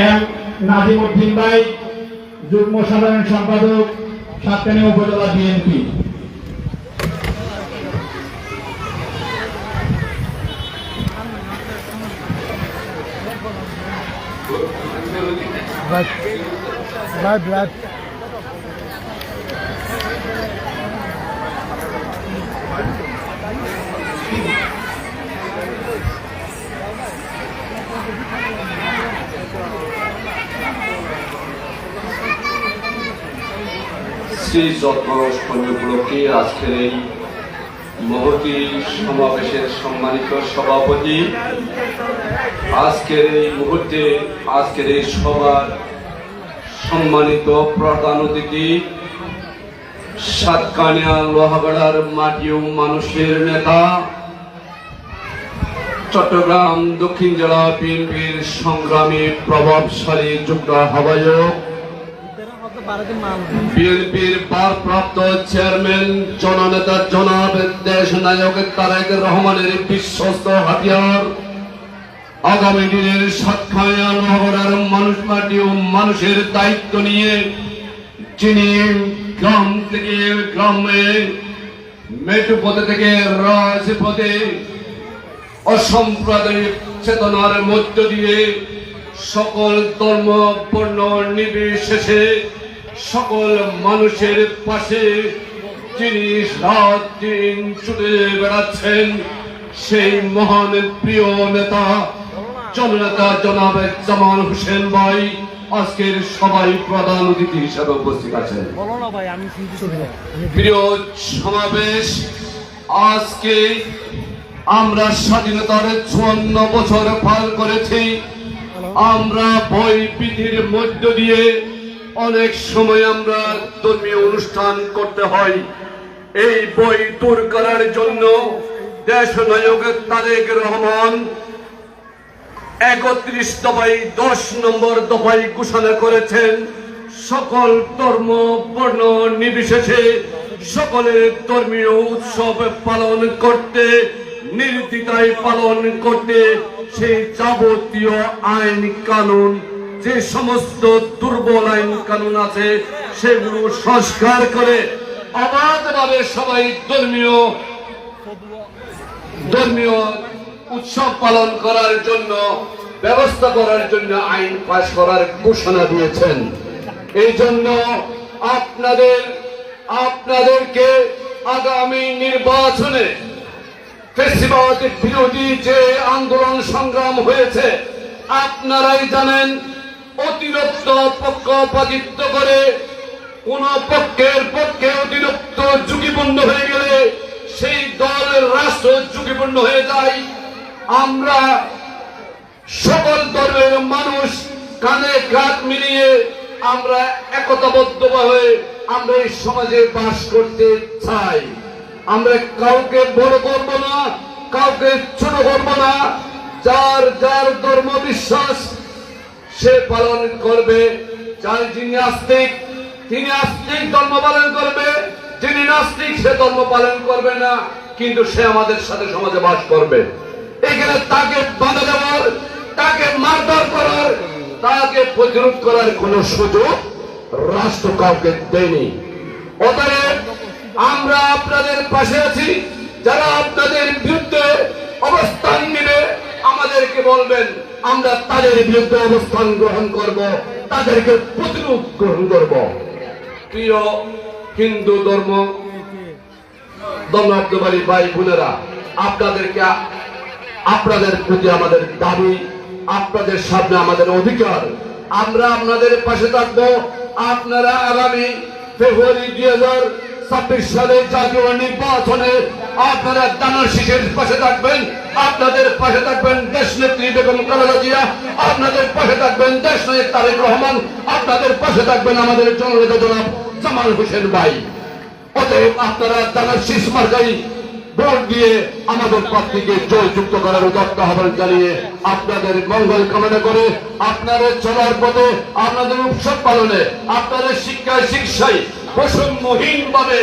M Nazim Uddin ভাই যুগ্ম সাধারণ সম্পাদক সাতকানি উপজেলা BNP Blood. Blood, blood. Shri Janmashtami উপলক্ষে আজকের এই মহতি সমাবেশের সম্মানিত সভাপতি। আজকের এই মুহূর্তে, আজকের এই সভার সম্মানিত প্রধান অতিথি সাতকানিয়া লোহাগড়ার মাটি ও মানুষের নেতা, চট্টগ্রাম দক্ষিণ জেলা বিএনপির সংগ্রামী প্রভাবশালী যুগ্ম আহ্বায়ক বিএনপির ভারপ্রাপ্ত চেয়ারম্যান জননেতা জনাব দেশ নায়ক তারেক রহমানের বিশ্বস্ত হাতিয়ার আগামী দিনের সাতখায়া নগরের মানুষ মাটি ও মানুষের দায়িত্ব নিয়ে যিনি গ্রাম থেকে গ্রামে মেটু পদে থেকে রাজপথে অসাম্প্রদায়িক চেতনার মধ্য দিয়ে সকল ধর্ম বর্ণ নির্বিশেষে সকল মানুষের পাশে যিনি সাত দিন ছুটে বেড়াচ্ছেন সেই মহান প্রিয় নেতা জননেতা জনাব জামাল হোসেন ভাই আজকের সবাই প্রধান অতিথি হিসাবে উপস্থিত আছেন। প্রিয় সমাবেশ আজকে আমরা স্বাধীনতার চুয়ান্ন বছর পার করেছি। আমরা বই বিধির মধ্য দিয়ে অনেক সময় আমরা ধর্মীয় অনুষ্ঠান করতে হয়। এই বই দূর করার জন্য দেশ নায়ক তারেক রহমান একত্রিশ দফায় দশ নম্বর দফায় ঘোষণা করেছেন, সকল ধর্ম, বর্ণ নির্বিশেষে সকলের ধর্মীয় উৎসব পালন করতে নির্দিতায় পালন করতে সেই যাবতীয় আইন কানুন যে সমস্ত দুর্বল আইন কানুন আছে, সেগুলো সংস্কার করে অবাধভাবে সবাই ধর্মীয় ধর্মীয় উৎসব পালন করার জন্য, ব্যবস্থা করার জন্য আইন পাশ করার ঘোষণা দিয়েছেন। এই জন্য আপনাদের, আপনাদেরকে আগামী নির্বাচনে ফেসিবাদ বিরোধী যে আন্দোলন সংগ্রাম হয়েছে, আপনারাই জানেন অতিরিক্ত পক্ষপাতিত্ব করে, কোন পক্ষের পক্ষে অতিরিক্ত ঝুঁকিপূর্ণ হয়ে গেলে সেই দলের রাষ্ট্র ঝুঁকিপূর্ণ হয়ে যায়। আমরা সকল ধর্মের মানুষ কানে কাঁধ মিলিয়ে আমরা একতাবদ্ধ হয়ে আমরা এই সমাজে বাস করতে চাই। আমরা কাউকে বড় করব না, কাউকে ছোট করব না। যার যার ধর্ম বিশ্বাস সে পালন করবে। যিনি আস্তিক, তিনি আস্তিক ধর্ম পালন করবে। যিনি নাস্তিক, সে ধর্ম পালন করবে না। কিন্তু সে আমাদের সাথে সমাজে বাস করবে। এখানে তাকে বাধা দেওয়ার, তাকে মারধর করার, তাকে প্রতিরোধ করার কোন সুযোগ রাষ্ট্র কাউকে দেয়নি। অতএব আমরা আপনাদের পাশে আছি। যারা আপনাদের বিরুদ্ধে অবস্থান নিবে, আমাদেরকে বলবেন আমরা তাদের বিরুদ্ধে অবস্থান গ্রহণ করব, তাদেরকে প্রতিরোধ গ্রহণ করব। প্রিয় হিন্দু ধর্ম দমনাব্দবাড়ি ভাই বোনেরা, আপনাদেরকে, আপনাদের প্রতি আমাদের দাবি, আপনাদের সামনে আমাদের অধিকার। আমরা আপনাদের পাশে থাকব। আপনারা আগামী ফেব্রুয়ারি দুই হাজার ছাব্বিশ সালে জাতীয় নির্বাচনে আপনারা দানার শিশের পাশে থাকবেন, আপনাদের পাশে থাকবেন দেশ নেত্রী বেগম খালেদা জিয়া, আপনাদের পাশে থাকবেন দেশ নায়ক তারেক রহমান, আপনাদের পাশে থাকবেন আমাদের জননেতা জনাব জামাল হোসেন ভাই। অতএব আপনারা দানার শীষ মার্কাই ভোট দিয়ে আমাদের প্রার্থীকে জয়যুক্ত করার উদত্ত আহ্বান জানিয়ে আপনাদের মঙ্গল কামনা করে আপনাদের চলার পথে, আপনাদের উৎসব পালনে, আপনাদের শিক্ষায় শিক্ষায় বৈষম্যহীন ভাবে